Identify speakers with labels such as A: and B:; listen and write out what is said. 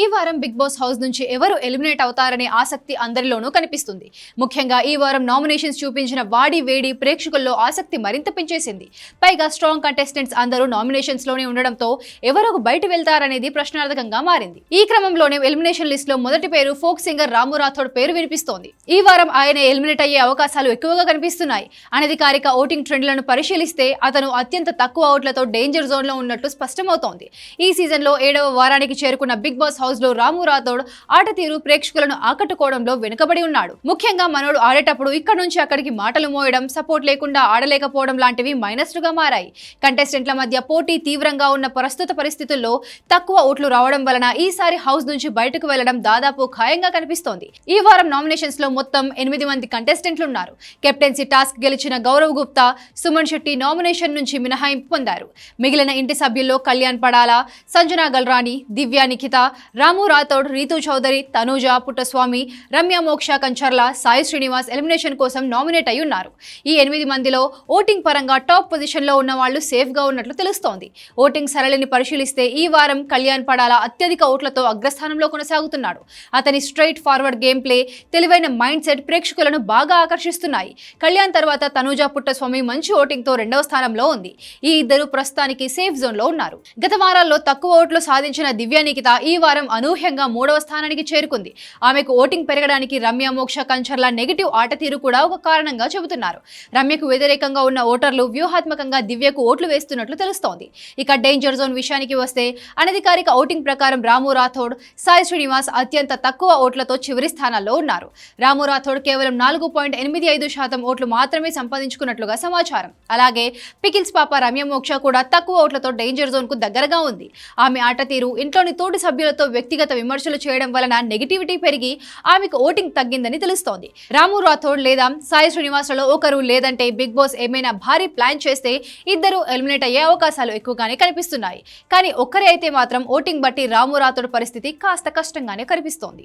A: ఈ వారం big boss house నుంచి ఎవరు ఎలిమినేట్ అవుతారనే ఆసక్తి అందరిలోనూ కనిపిస్తుంది. ముఖ్యంగా ఈ వారం నామినేషన్స్ చూపించిన వాడి వేడి ప్రేక్షకుల్లో ఆసక్తి మరింత పెంచేసింది. పైగా స్ట్రాంగ్ కంటెస్టెంట్స్ అందరూ నామినేషన్స్లోనే ఉండడంతో ఎవరు బయట వెళ్తారనేది ప్రశ్నార్థకంగా మారింది. ఈ క్రమంలోనే ఎలిమినేషన్ లిస్ట్లో మొదటి పేరు ఫోక్ సింగర్ రాము రాథోడ్ పేరు వినిపిస్తోంది. ఈ వారం ఆయన ఎలిమినేట్ అయ్యే అవకాశాలు ఎక్కువగా కనిపిస్తున్నాయి. అనధికారిక ఓటింగ్ ట్రెండ్లను పరిశీలిస్తే అతను అత్యంత తక్కువ ఓట్లతో డేంజర్ జోన్లో ఉన్నట్లు స్పష్టమవుతోంది. ఈ సీజన్లో ఏడవ వారానికి చేరుకున్న బిగ్ బాస్ హౌస్లో రాము రాథోడ్ ఆట తీరు ప్రేక్షకులను ఆకట్టుకోవడంలో వెనుకబడి ఉన్నాడు. ముఖ్యంగా మనోడు ఆడేటప్పుడు ఇక్కడ నుంచి అక్కడికి మాటలు మోయడం సపోర్ట్ లేకుండా ఆడలేకపోవడం లాంటివి మైనస్లుగా మారాయి. కంటెస్టెంట్ల మధ్య పోటీ తీవ్రంగా ఉన్న ప్రస్తుత పరిస్థితుల్లో తక్కువ ఓట్లు రావడం వలన ఈసారి హౌస్ నుంచి బయటకు వెళ్ళడం దాదాపు ఖాయంగా కనిపిస్తోంది. ఈ వారం నామినేషన్స్లో మొత్తం ఎనిమిది మంది కంటెస్టెంట్లు ఉన్నారు. కెప్టెన్సీ టాస్క్ గెలిచిన గౌరవ్ గుప్తా సుమన్ శెట్టి నామినేషన్ నుంచి మినహాయింపు పొందారు. మిగిలిన ఇంటి సభ్యుల్లో కళ్యాణ్ పడాల సంజనా గల్రాణి దివ్యా నిఖిత రాము రాథోడ్ రీతు చౌదరి తనూజ పుట్టస్వామి రమ్య మోక్ష కంచర్ల సాయి శ్రీనివాస్ ఎలిమినేషన్ కోసం నామినేట్ అయి ఉన్నారు ఈ ఎనిమిది మందిలో ఓటింగ్ పరంగా టాప్ పొజిషన్లో ఉన్న వాళ్ళు సేఫ్గా ఉన్నట్లు తెలుస్తోంది. ఓటింగ్ సరళిని పరిశీలిస్తే ఈ వారం కళ్యాణ్ పడాల అత్యధిక ఓట్లతో అగ్రస్థానంలో కొనసాగుతున్నాడు. అతని స్ట్రైట్ ఫార్వర్డ్ గేమ్ ప్లే తెలివైన మైండ్ సెట్ ప్రేక్షకులను బాగా ఆకర్షిస్తున్నాయి. కళ్యాణ్ తర్వాత తనూజ పుట్టస్వామి మంచి ఓటింగ్తో రెండవ స్థానంలో ఉంది. ఈ ఇద్దరు ప్రస్తుతానికి సేఫ్ జోన్లో ఉన్నారు. గత వారాల్లో తక్కువ ఓట్లు సాధించిన దివ్యానికిత ఈ వారం అనూహ్యంగా మూడవ స్థానానికి చేరుకుంది. ఆమెకు ఓటింగ్ పెరగడానికి రమ్య మోక్ష కంచర్ల నెగిటివ్ ఆట తీరు కూడా ఒక కారణంగా చెబుతున్నారు. రమ్యకు వ్యతిరేకంగా ఉన్న ఓటర్లు వ్యూహాత్మకంగా దివ్యకు ఓట్లు వేస్తున్నట్లు తెలుస్తోంది. ఇక డేంజర్ జోన్ విషయానికి వస్తే అనధికారిక ఓటింగ్ ప్రకారం రాము రాథోడ్ సాయి శ్రీనివాస్ అత్యంత తక్కువ ఓట్లతో చివరి స్థానాల్లో ఉన్నారు. రాము రాథోడ్ కేవలం నాలుగు పాయింట్ ఎనిమిది ఐదు శాతం ఓట్లు మాత్రమే సంపాదించుకున్నట్లుగా సమాచారం. అలాగే పికిల్స్ పాప రమ్య మోక్ష కూడా తక్కువ ఓట్లతో డేంజర్ జోన్కు దగ్గరగా ఉంది. ఆమె ఆట తీరు ఇంట్లోని తోటి సభ్యులతో వ్యక్తిగత విమర్శలు చేయడం వలన నెగిటివిటీ పెరిగి ఆమెకు ఓటింగ్ తగ్గిందని తెలుస్తోంది. రాము రాథోడ్ లేదా సాయి శ్రీనివాసలో ఒకరు లేదంటే బిగ్ బాస్ ఏమైనా భారీ ప్లాన్ చేస్తే ఇద్దరు ఎలిమినేట్ అయ్యే అవకాశాలు ఎక్కువగానే కనిపిస్తున్నాయి. కానీ ఒక్కరే అయితే మాత్రం ఓటింగ్ బట్టి రాము రాథోడ్ పరిస్థితి కాస్త కష్టంగానే కనిపిస్తోంది.